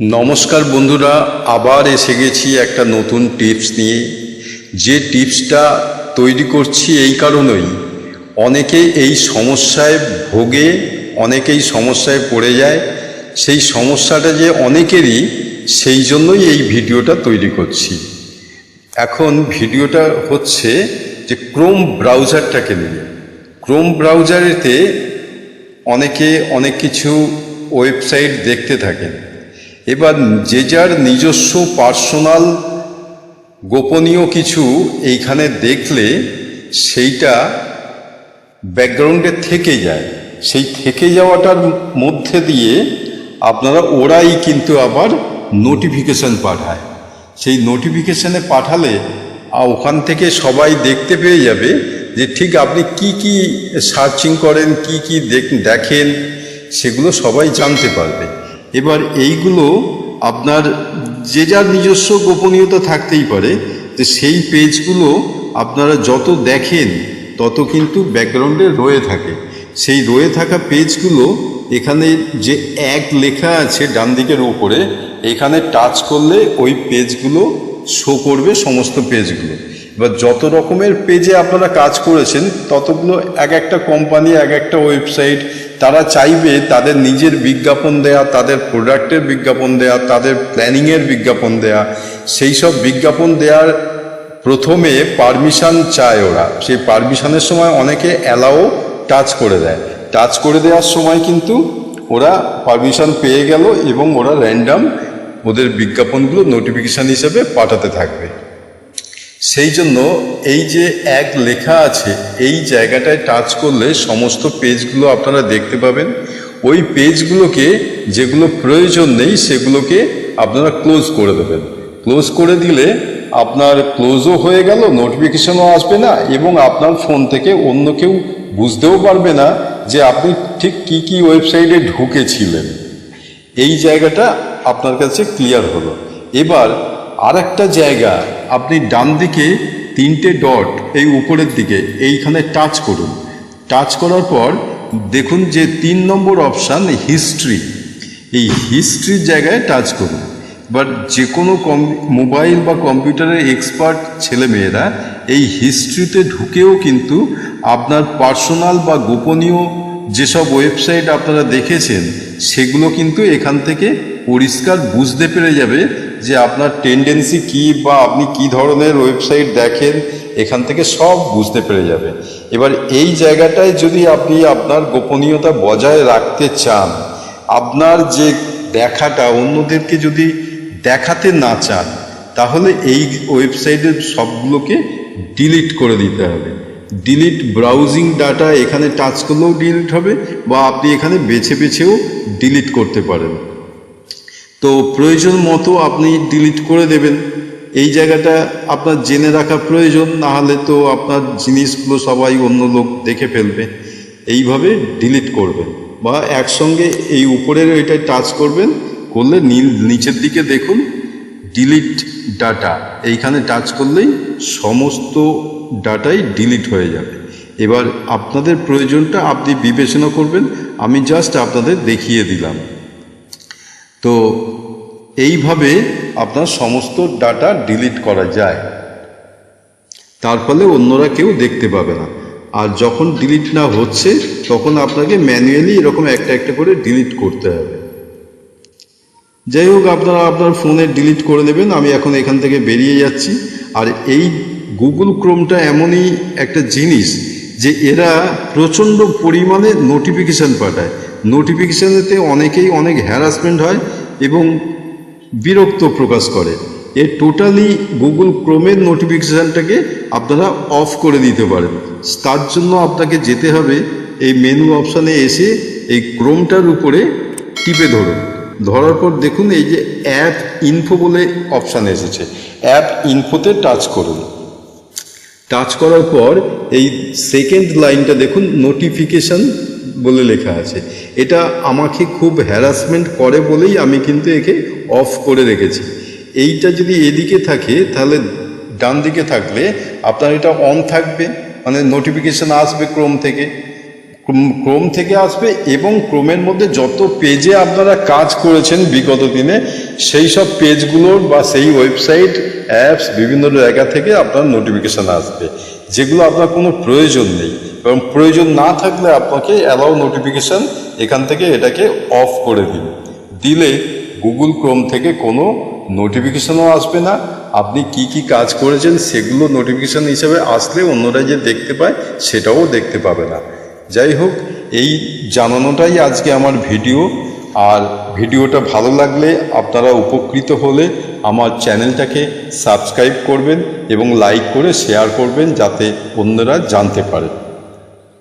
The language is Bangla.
নমস্কার বন্ধুরা, আবার এসে গেছি একটা নতুন টিপস নিয়ে। যে টিপসটা তৈরি করছি এই কারণেই। অনেকে এই সমস্যায় ভোগে, অনেকেই সমস্যায় পড়ে যায়। সেই সমস্যাটা যে অনেকেরই, সেই জন্যই এই ভিডিওটা তৈরি করছি। এখন ভিডিওটা হচ্ছে যে ক্রোম ব্রাউজারটাকে নিয়ে। ক্রোম ব্রাউজারেতে অনেকে অনেক কিছু ওয়েবসাইট দেখতে থাকেন। এবার যে যার নিজস্ব পার্সোনাল গোপনীয় কিছু এইখানে দেখলে সেইটা ব্যাকগ্রাউন্ডে থেকে যায়। সেই থেকে যাওয়াটার মধ্যে দিয়ে আপনারা ওরাই কিন্তু আবার নোটিফিকেশান পাঠায়। সেই নোটিফিকেশানে পাঠালে ওখান থেকে সবাই দেখতে পেয়ে যাবে যে ঠিক আপনি কি কি সার্চিং করেন, কি কি দেখ- দেখেন, সেগুলো সবাই জানতে পারবে। এবার এইগুলো আপনার যে যার নিজস্ব গোপনীয়তা থাকতেই পারে যে সেই পেজগুলো আপনারা যত দেখেন, তত কিন্তু ব্যাকগ্রাউন্ডে রয়ে থাকে। সেই রয়ে থাকা পেজগুলো এখানে যে এক লেখা আছে ডান দিকের উপরে এখানে টাচ করলে ওই পেজগুলো শো করবে সমস্ত পেজগুলো। এবার যত রকমের পেজে আপনারা কাজ করেছেন, ততগুলো এক একটা কোম্পানি এক একটা ওয়েবসাইট তারা চাইবে তাদের নিজের বিজ্ঞাপন দেয়া, তাদের প্রোডাক্টের বিজ্ঞাপন দেয়া, তাদের প্ল্যানিংয়ের বিজ্ঞাপন দেয়া। সেই সব বিজ্ঞাপন দেওয়ার প্রথমে পারমিশন চায় ওরা। সেই পারমিশানের সময় অনেকে অ্যালাও টাচ করে দেয়। টাচ করে দেওয়ার সময় কিন্তু ওরা পারমিশন পেয়ে গেল এবং ওরা র্যান্ডাম ওদের বিজ্ঞাপনগুলো নোটিফিকেশান হিসেবে পাঠাতে থাকবে। সেই জন্য এই যে এক লেখা আছে, এই জায়গাটায় টাচ করলে সমস্ত পেজগুলো আপনারা দেখতে পাবেন। ওই পেজগুলোকে যেগুলো প্রয়োজন নেই, সেগুলোকে আপনারা ক্লোজ করে দেবেন। ক্লোজ করে দিলে আপনার ক্লোজও হয়ে গেল নোটিফিকেশনও আসবে না, এবং আপনার ফোন থেকে অন্য কেউ বুঝতেও পারবে না যে আপনি ঠিক কি কি ওয়েবসাইটে ঢুকেছিলেন। এই জায়গাটা আপনার কাছে ক্লিয়ার হলো। এবার আর একটা জায়গা আপনি ডান দিকে তিনটে ডট এই উপরের দিকে এইখানে টাচ করুন। টাচ করার পর দেখুন যে তিন নম্বর অপশান হিস্ট্রি এই হিস্ট্রির জায়গায় টাচ করুন। বাট যে কোনো কম মোবাইল বা কম্পিউটারের এক্সপার্ট ছেলেমেয়েরা এই হিস্ট্রিতে ঢুকেও কিন্তু আপনার পার্সোনাল বা গোপনীয় যেসব ওয়েবসাইট আপনারা দেখেছেন, সেগুলো কিন্তু এখান থেকে পরিষ্কার বুঝতে পেরে যাবে যে আপনার টেন্ডেন্সি কি বা আপনি কি ধরনের ওয়েবসাইট দেখেন, এখান থেকে সব বুঝতে পেরে যাবে। এবার এই জায়গাটায় যদি আপনি আপনার গোপনীয়তা বজায় রাখতে চান, আপনার যে দেখাটা অন্যদেরকে যদি দেখাতে না চান, তাহলে এই ওয়েবসাইটের সবগুলোকে ডিলিট করে দিতে হবে। ডিলিট ব্রাউজিং ডাটা এখানে টাচ করলেও ডিলিট হবে বা আপনি এখানে বেছে বেছেও ডিলিট করতে পারেন। তো প্রয়োজন মতো আপনি ডিলিট করে দেবেন। এই জায়গাটা আপনার জেনে রাখা প্রয়োজন, না হলে তো আপনার জিনিসগুলো সবাই অন্য লোক দেখে ফেলবে। এইভাবে ডিলিট করবেন বা একসঙ্গে এই উপরের ওইটায় টাচ করবেন, করলে নীল, নিচের দিকে দেখুন ডিলিট ডাটা এইখানে টাচ করলেই সমস্ত ডাটাই ডিলিট হয়ে যাবে। এবার আপনাদের প্রয়োজনটা আপনি বিবেচনা করবেন, আমি জাস্ট আপনাদের দেখিয়ে দিলাম। তো এইভাবে আপনার সমস্ত ডাটা ডিলিট করা যায়। তার ফলে অন্যরা কেউ দেখতে পাবে না। আর যখন ডিলিট না হচ্ছে, তখন আপনাকে ম্যানুয়ালি এরকম একটা একটা করে ডিলিট করতে হবে। যাই হোক, আপনারা আপনার ফোনে ডিলিট করে নেবেন। আমি এখন এখান থেকে বেরিয়ে যাচ্ছি। আর এই গুগল ক্রোমটা এমনই একটা জিনিস যে এরা প্রচণ্ড পরিমাণে নোটিফিকেশান পাঠায়। নোটিফিকেশানেতে অনেকেই অনেক হ্যারাসমেন্ট হয় এবং বিরক্ত প্রকাশ করে। এর টোটালি গুগল ক্রোমের নোটিফিকেশানটাকে আপনারা অফ করে দিতে পারেন। তার জন্য আপনাকে যেতে হবে এই মেনু অপশানে এসে এই ক্রোমটার উপরে টিপে ধরুন। ধরার পর দেখুন এই যে অ্যাপ ইনফো বলে অপশান এসেছে। অ্যাপ ইনফোতে টাচ করুন। টাচ করার পর এই সেকেন্ড লাইনটা দেখুন নোটিফিকেশন বলে লেখা আছে। এটা আমাকে খুব হ্যারাসমেন্ট করে বলেই আমি কিন্তু একে অফ করে রেখেছি। এইটা যদি এদিকে থাকে, তাহলে ডান দিকে থাকলে আপনার এটা অন থাকবে মানে নোটিফিকেশন আসবে ক্রোম থেকে। ক্রোম থেকে আসবে এবং ক্রোমের মধ্যে যত পেজে আপনারা কাজ করেছেন বিগত দিনে, সেই সব পেজগুলোর বা সেই ওয়েবসাইট অ্যাপস বিভিন্ন জায়গা থেকে আপনার নোটিফিকেশান আসবে। যেগুলো আপনার কোনো প্রয়োজন নেই। এবং প্রয়োজন না থাকলে আপনাকে অ্যালাউ নোটিফিকেশান এখান থেকে এটাকে অফ করে দিন দিলে গুগল ক্রোম থেকে কোনো নোটিফিকেশনও আসবে না। আপনি কি কি কাজ করেছেন সেগুলো নোটিফিকেশান হিসেবে আসলে অন্যরা যে দেখতে পায় সেটাও দেখতে পাবে না। যাই হোক, এই জানানোটাই আজকে আমার ভিডিও। আর ভিডিওটা ভালো লাগলে আপনারা উপকৃত হলে আমার চ্যানেলটাকে সাবস্ক্রাইব করবেন এবং লাইক করে শেয়ার করবেন যাতে অন্যরা জানতে পারে।